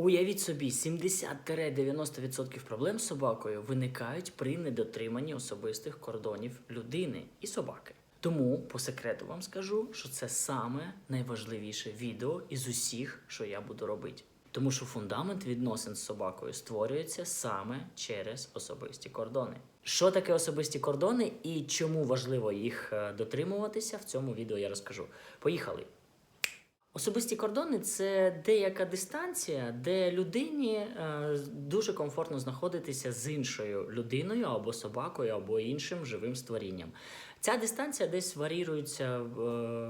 Уявіть собі, 70-90% проблем з собакою виникають при недотриманні особистих кордонів людини і собаки. Тому по секрету вам скажу, що це саме найважливіше відео із усіх, що я буду робити. Тому що фундамент відносин з собакою створюється саме через особисті кордони. Що таке особисті кордони і чому важливо їх е, дотримуватися, в цьому відео я розкажу. Поїхали! Особисті кордони це деяка дистанція, де людині е, дуже комфортно знаходитися з іншою людиною або собакою, або іншим живим створінням. Ця дистанція десь варірується е,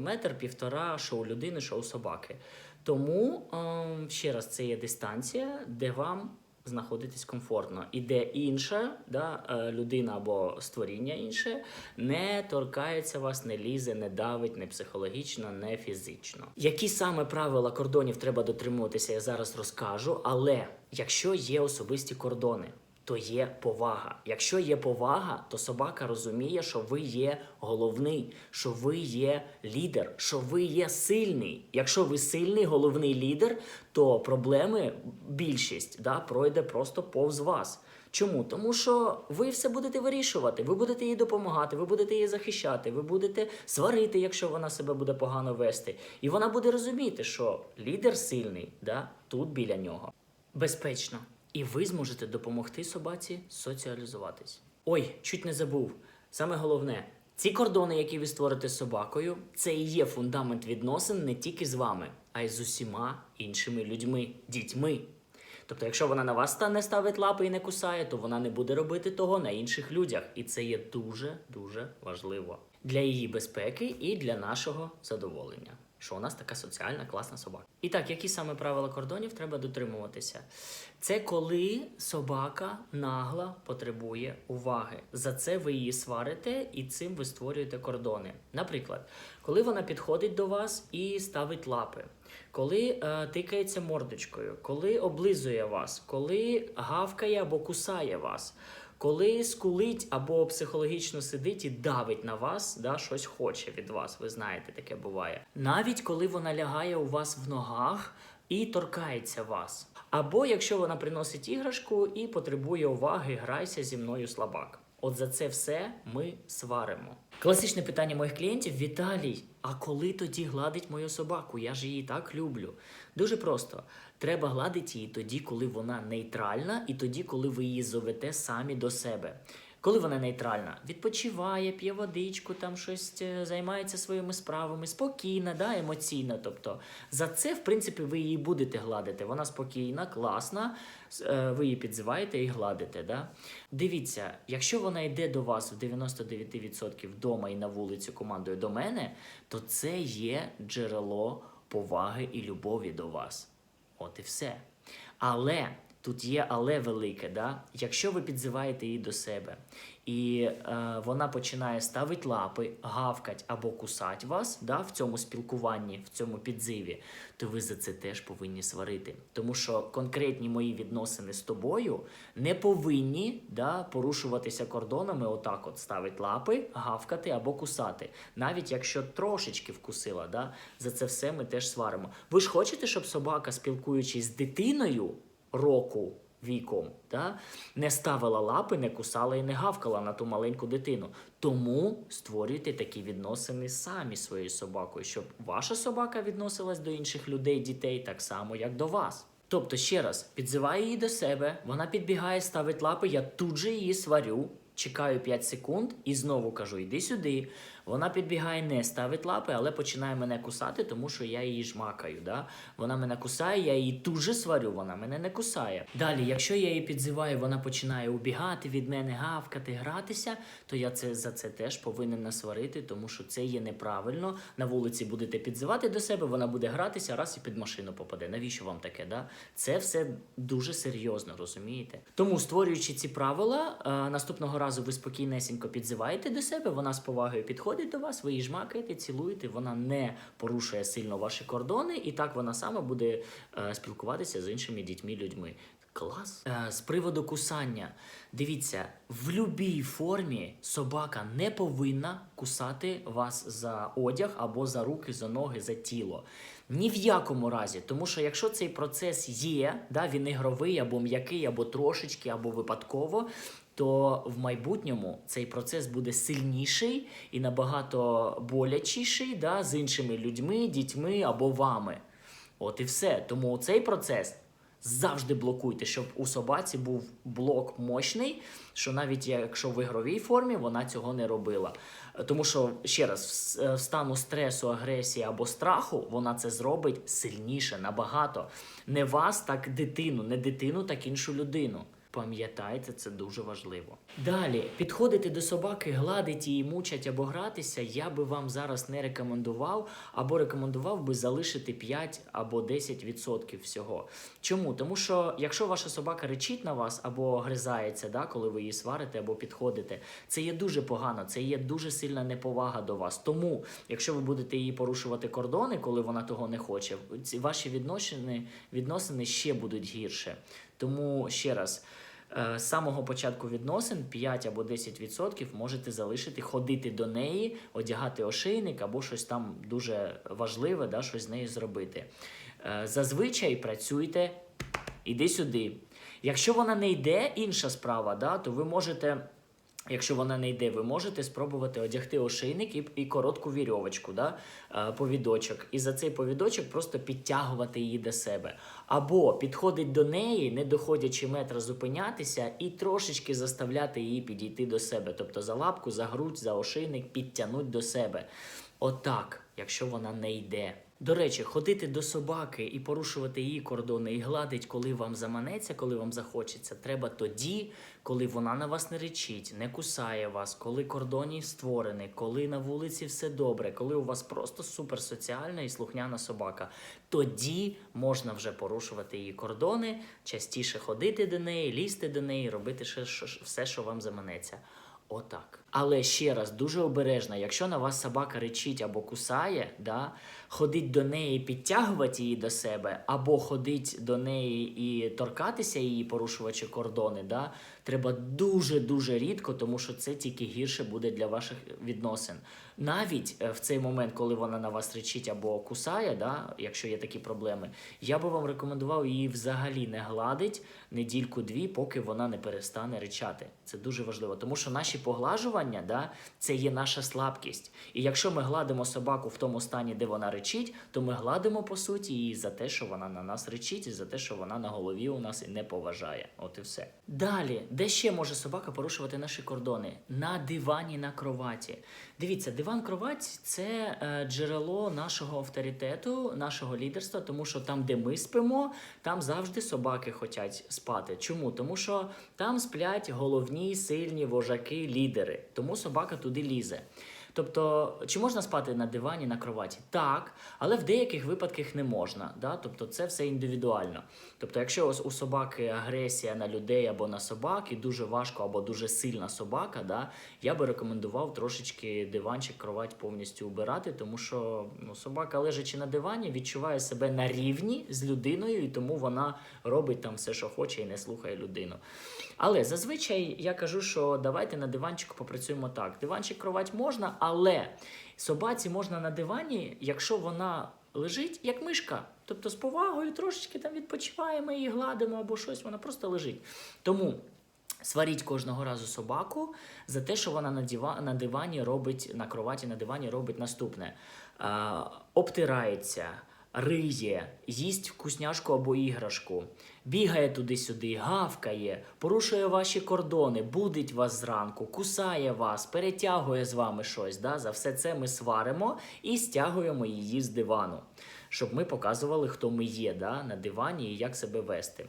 метр, півтора, що у людини, що у собаки. Тому е, ще раз, це є дистанція, де вам знаходитись комфортно, і де інша да, е, людина або створіння інше не торкається вас, не лізе, не давить, не психологічно, не фізично. Які саме правила кордонів треба дотримуватися, я зараз розкажу. Але якщо є особисті кордони, то є повага. Якщо є повага, то собака розуміє, що ви є головний, що ви є лідер, що ви є сильний. Якщо ви сильний, головний лідер, то проблеми більшість да, пройде просто повз вас. Чому? Тому що ви все будете вирішувати, ви будете їй допомагати, ви будете її захищати, ви будете сварити, якщо вона себе буде погано вести. І вона буде розуміти, що лідер сильний да, тут біля нього. Безпечно. І ви зможете допомогти собаці соціалізуватись. Ой, чуть не забув. Саме головне, ці кордони, які ви створите з собакою, це і є фундамент відносин не тільки з вами, а й з усіма іншими людьми, дітьми. Тобто, якщо вона на вас не ставить лапи і не кусає, то вона не буде робити того на інших людях. І це є дуже дуже важливо для її безпеки і для нашого задоволення. Що у нас така соціальна класна собака. І так, які саме правила кордонів треба дотримуватися? Це коли собака нагла потребує уваги. За це ви її сварите і цим ви створюєте кордони. Наприклад, коли вона підходить до вас і ставить лапи, коли е, тикається мордочкою, коли облизує вас, коли гавкає або кусає вас. Коли скулить або психологічно сидить і давить на вас, да, щось хоче від вас, ви знаєте, таке буває. Навіть коли вона лягає у вас в ногах і торкається вас. Або якщо вона приносить іграшку і потребує уваги, грайся зі мною слабак. От за це все ми сваримо. Класичне питання моїх клієнтів: Віталій, а коли тоді гладить мою собаку? Я ж її так люблю. Дуже просто. Треба гладити її тоді, коли вона нейтральна, і тоді, коли ви її зовете самі до себе. Коли вона нейтральна, відпочиває, п'є водичку, там щось е, займається своїми справами, спокійна, да, емоційна. Тобто за це, в принципі, ви її будете гладити. Вона спокійна, класна, е, ви її підзиваєте і гладите. Да? Дивіться, якщо вона йде до вас в 99% вдома і на вулицю командою до мене, то це є джерело поваги і любові до вас. От і все. Але тут є але велике, да? якщо ви підзиваєте її до себе, і е, вона починає ставити лапи, гавкать або кусать вас да, в цьому спілкуванні, в цьому підзиві, то ви за це теж повинні сварити. Тому що конкретні мої відносини з тобою не повинні да, порушуватися кордонами, отак от ставить лапи, гавкати або кусати. Навіть якщо трошечки вкусила, да, за це все ми теж сваримо. Ви ж хочете, щоб собака, спілкуючись з дитиною року віком, да, не ставила лапи, не кусала і не гавкала на ту маленьку дитину. Тому створюйте такі відносини самі своєю собакою, щоб ваша собака відносилась до інших людей, дітей так само, як до вас. Тобто, ще раз, підзиваю її до себе, вона підбігає, ставить лапи, я тут же її сварю, чекаю 5 секунд і знову кажу: йди сюди. Вона підбігає, не ставить лапи, але починає мене кусати, тому що я її жмакаю. Да? Вона мене кусає, я її тут же сварю, вона мене не кусає. Далі, якщо я її підзиваю, вона починає убігати від мене, гавкати, гратися, то я це за це теж повинен насварити, тому що це є неправильно. На вулиці будете підзивати до себе, вона буде гратися, раз і під машину попаде. Навіщо вам таке? Да? Це все дуже серйозно, розумієте? Тому, створюючи ці правила, е, наступного разу ви спокійнесенько підзиваєте до себе, вона з повагою підходить. Підходить до вас, ви її жмакаєте, цілуєте, вона не порушує сильно ваші кордони, і так вона сама буде е, спілкуватися з іншими дітьми, людьми. Клас. Е, з приводу кусання. Дивіться, в будь-якій формі собака не повинна кусати вас за одяг або за руки, за ноги, за тіло. Ні в якому разі. Тому що якщо цей процес є, да, він ігровий або м'який, або трошечки, або випадково, то в майбутньому цей процес буде сильніший і набагато болячіший да, з іншими людьми, дітьми або вами. От і все. Тому цей процес завжди блокуйте, щоб у собаці був блок мощний, що навіть якщо в ігровій формі вона цього не робила. Тому що ще раз, в стану стресу, агресії або страху вона це зробить сильніше, набагато. Не вас, так дитину, не дитину, так іншу людину. Пам'ятайте, це дуже важливо. Далі підходити до собаки, гладити її, мучать або гратися. Я би вам зараз не рекомендував, або рекомендував би залишити 5 або 10% всього. Чому? Тому що якщо ваша собака речить на вас або гризається, да, коли ви її сварите або підходите, це є дуже погано, це є дуже сильна неповага до вас. Тому, якщо ви будете її порушувати кордони, коли вона того не хоче, ці ваші відносини, відносини ще будуть гірше. Тому ще раз. Е, З самого початку відносин 5 або 10% можете залишити, ходити до неї, одягати ошейник або щось там дуже важливе, да, щось з нею зробити. Е, Зазвичай працюйте, іди сюди. Якщо вона не йде, інша справа, да, то ви можете. Якщо вона не йде, ви можете спробувати одягти ошейник і, і коротку вірьовочку, да, е, повідочок. І за цей повідочок просто підтягувати її до себе. Або підходить до неї, не доходячи метра, зупинятися і трошечки заставляти її підійти до себе. Тобто за лапку, за грудь, за ошейник підтягнуть до себе. Отак, якщо вона не йде. До речі, ходити до собаки і порушувати її кордони і гладить, коли вам заманеться, коли вам захочеться, треба тоді, коли вона на вас не речить, не кусає вас, коли кордонів створені, коли на вулиці все добре, коли у вас просто суперсоціальна і слухняна собака. Тоді можна вже порушувати її кордони, частіше ходити до неї, лізти до неї, робити все, що вам заманеться. Отак. Але ще раз дуже обережно, якщо на вас собака речить або кусає, да, ходить до неї, підтягувати її до себе, або ходить до неї і торкатися її, порушувачи кордони, да, треба дуже-дуже рідко, тому що це тільки гірше буде для ваших відносин. Навіть е, в цей момент, коли вона на вас речить або кусає, да, якщо є такі проблеми, я би вам рекомендував її взагалі не гладить недільку-дві, поки вона не перестане речати. Це дуже важливо, тому що наші поглажування да, це є наша слабкість. І якщо ми гладимо собаку в тому стані, де вона речить, то ми гладимо по суті її за те, що вона на нас речить, і за те, що вона на голові у нас і не поважає. От і все. Далі, де ще може собака порушувати наші кордони? На дивані, на кроваті. Дивіться, диван кровать це е, джерело нашого авторитету, нашого лідерства, тому що там, де ми спимо, там завжди собаки хочуть спати. Чому? Тому що там сплять головні, сильні вожаки, лідери. Тому собака туди лізе. Тобто, чи можна спати на дивані, на кроваті? Так, але в деяких випадках не можна. Да? Тобто це все індивідуально. Тобто, якщо у собаки агресія на людей або на собак, і дуже важко або дуже сильна собака, да, я би рекомендував трошечки диванчик, кровать повністю убирати, тому що ну, собака, лежачи на дивані, відчуває себе на рівні з людиною, і тому вона робить там все, що хоче, і не слухає людину. Але зазвичай я кажу, що давайте на диванчику попрацюємо так. Диванчик, кровать можна, але собаці можна на дивані, якщо вона лежить як мишка. Тобто з повагою трошечки там відпочиваємо її гладимо або щось, вона просто лежить. Тому. Сваріть кожного разу собаку за те, що вона на, дива, на дивані робить, на кроваті на дивані робить наступне: а, обтирається, риє, їсть вкусняшку або іграшку, бігає туди-сюди, гавкає, порушує ваші кордони, будить вас зранку, кусає вас, перетягує з вами щось. Да? За все це ми сваримо і стягуємо її з дивану, щоб ми показували, хто ми є да? на дивані і як себе вести.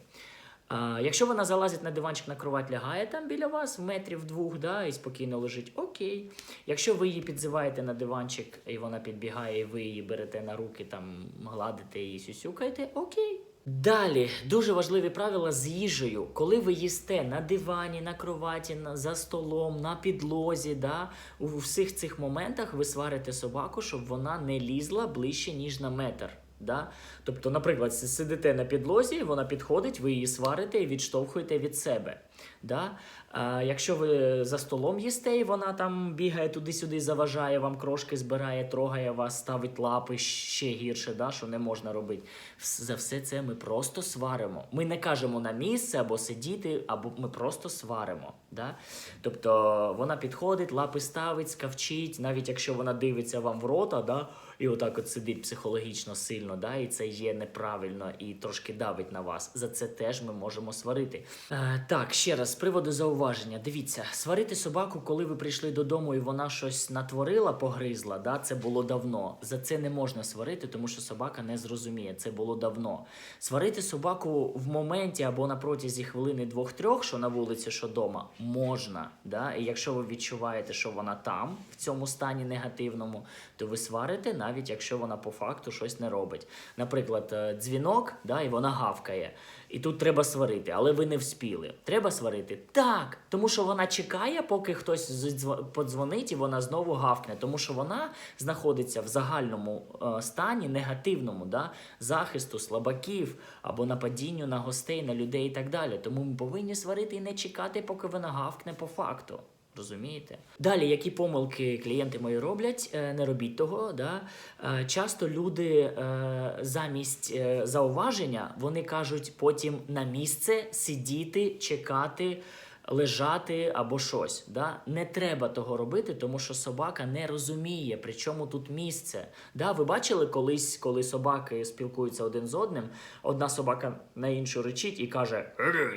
А, якщо вона залазить на диванчик на кровать, лягає там біля вас метрів двох, да, і спокійно лежить, окей. Якщо ви її підзиваєте на диванчик, і вона підбігає, і ви її берете на руки, там гладите і сюсюкаєте, окей. Далі дуже важливі правила з їжею. Коли ви їсте на дивані, на кроваті, на, за столом, на підлозі, да, у всіх цих моментах ви сварите собаку, щоб вона не лізла ближче, ніж на метр. Да? Тобто, наприклад, сидите на підлозі, вона підходить, ви її сварите і відштовхуєте від себе. Да? А, якщо ви за столом їсте, і вона там бігає туди-сюди, заважає вам крошки, збирає, трогає вас, ставить лапи ще гірше, да? що не можна робити. За все це ми просто сваримо. Ми не кажемо на місце або сидіти, або ми просто сваримо. Да? Тобто вона підходить, лапи ставить, скавчить, навіть якщо вона дивиться вам в рота, да? і отак от сидить психологічно сильно, да? і це є неправильно і трошки давить на вас. За це теж ми можемо сварити. Е, так, ще раз з приводу зауваження. Дивіться, сварити собаку, коли ви прийшли додому і вона щось натворила, погризла, да? це було давно. За це не можна сварити, тому що собака не зрозуміє. Це було давно. Сварити собаку в моменті або на протязі хвилини двох-трьох, що на вулиці, що вдома, можна. Да? І якщо ви відчуваєте, що вона там, в цьому стані негативному, то ви сварите, навіть якщо вона по факту щось не робить. Наприклад, е, дзвінок, да, і вона гавкає. І тут треба сварити, але ви не вспіли. Треба сварити? Так, тому що вона чекає, поки хтось подзвонить, і вона знову гавкне, тому що вона знаходиться в загальному е, стані негативному, да, захисту слабаків або нападінню на гостей, на людей і так далі. Тому ми повинні сварити і не чекати, поки вона гавкне по факту. Розумієте? Далі, які помилки клієнти мої роблять, е, не робіть того. Да? Е, Часто люди е, замість зауваження вони кажуть потім на місце сидіти, чекати, лежати або щось. Да? Не треба того робити, тому що собака не розуміє, при чому тут місце. Да? Ви бачили колись, коли собаки спілкуються один з одним, одна собака на іншу речить і каже: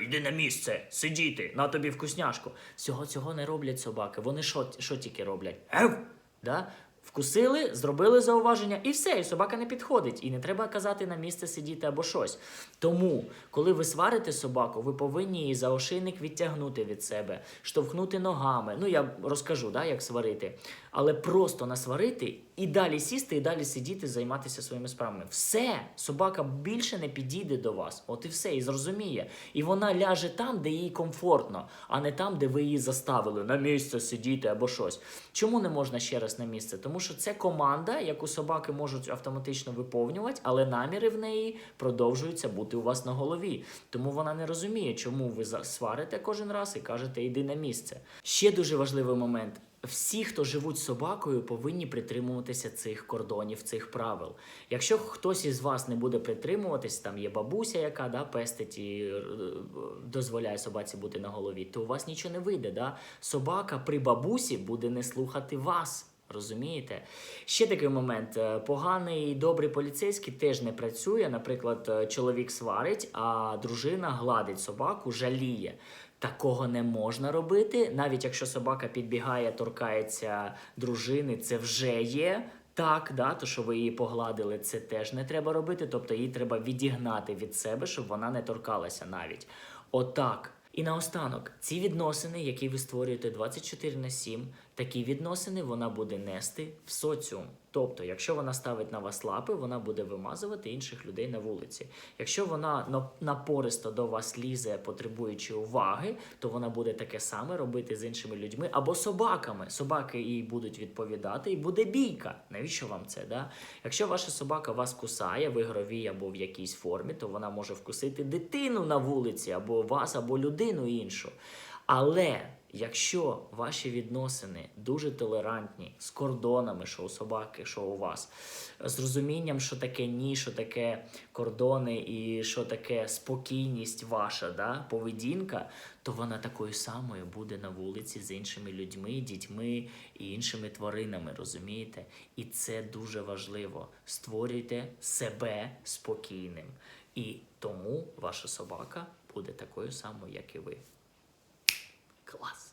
йди на місце, сидіти, на тобі вкусняшку. Всього цього не роблять собаки. Вони що тільки роблять? Да? Вкусили, зробили зауваження, і все, і собака не підходить. І не треба казати на місце сидіти або щось. Тому, коли ви сварите собаку, ви повинні її за ошейник відтягнути від себе, штовхнути ногами. Ну, я розкажу, да, як сварити. Але просто насварити і далі сісти, і далі сидіти, займатися своїми справами. Все, собака більше не підійде до вас. От і все, і зрозуміє. І вона ляже там, де їй комфортно, а не там, де ви її заставили на місце сидіти або щось. Чому не можна ще раз на місце? Тому що це команда, яку собаки можуть автоматично виповнювати, але наміри в неї продовжуються бути у вас на голові. Тому вона не розуміє, чому ви сварите кожен раз і кажете йди на місце. Ще дуже важливий момент. Всі, хто живуть з собакою, повинні притримуватися цих кордонів, цих правил. Якщо хтось із вас не буде притримуватись, там є бабуся, яка да, пестить і е, дозволяє собаці бути на голові, то у вас нічого не вийде. Да? Собака при бабусі буде не слухати вас. Розумієте? Ще такий момент. Е, Поганий і добрий поліцейський теж не працює. Наприклад, е, чоловік сварить, а дружина гладить собаку, жаліє. Такого не можна робити. Навіть якщо собака підбігає, торкається дружини, це вже є. Так, да, то що ви її погладили, це теж не треба робити. Тобто її треба відігнати від себе, щоб вона не торкалася навіть. Отак. І наостанок, ці відносини, які ви створюєте 24 на 7, такі відносини вона буде нести в соціум. Тобто, якщо вона ставить на вас лапи, вона буде вимазувати інших людей на вулиці. Якщо вона напористо до вас лізе, потребуючи уваги, то вона буде таке саме робити з іншими людьми або собаками. Собаки їй будуть відповідати, і буде бійка. Навіщо вам це? Да? Якщо ваша собака вас кусає в ігровій або в якійсь формі, то вона може вкусити дитину на вулиці, або вас, або людину іншу. Але якщо ваші відносини дуже толерантні, з кордонами, що у собаки, що у вас, з розумінням, що таке ні, що таке кордони і що таке спокійність ваша, да, поведінка, то вона такою самою буде на вулиці з іншими людьми, дітьми і іншими тваринами, розумієте? І це дуже важливо. Створюйте себе спокійним. І тому ваша собака буде такою самою, як і ви. Клас.